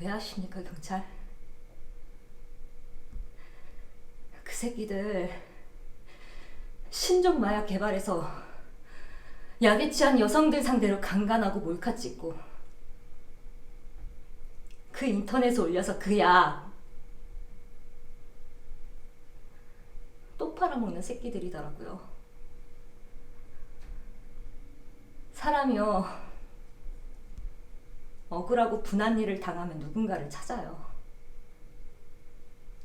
왜 하십니까, 경찰? 그 새끼들 신종 마약 개발해서 약에 취한 여성들 상대로 강간하고 몰카 찍고 그 인터넷에 올려서 그 약 또 팔아먹는 새끼들이더라고요. 사람이요. 억울하고 분한 일을 당하면 누군가를 찾아요.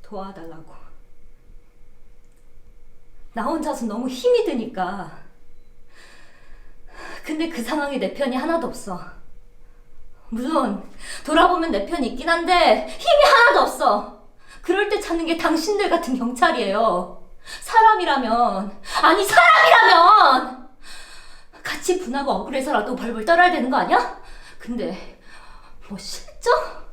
도와달라고. 나 혼자서 너무 힘이 드니까. 근데 그 상황에 내 편이 하나도 없어. 물론 돌아보면 내 편이 있긴 한데 힘이 하나도 없어. 그럴 때 찾는 게 당신들 같은 경찰이에요. 사람이라면 아니 사람이라면 같이 분하고 억울해서라도 벌벌 떨어야 되는 거 아니야? 근데 뭐 실적?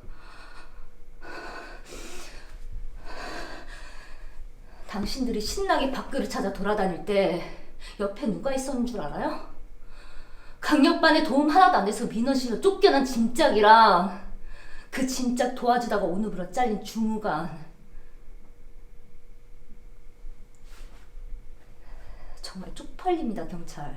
당신들이 신나게 밖을 찾아 돌아다닐 때 옆에 누가 있었는 줄 알아요? 강력반에 도움 하나도 안 돼서 민원실로 쫓겨난 진짝이랑 그 진짝 도와주다가 오늘부로 잘린 주무관 정말 쪽팔립니다 경찰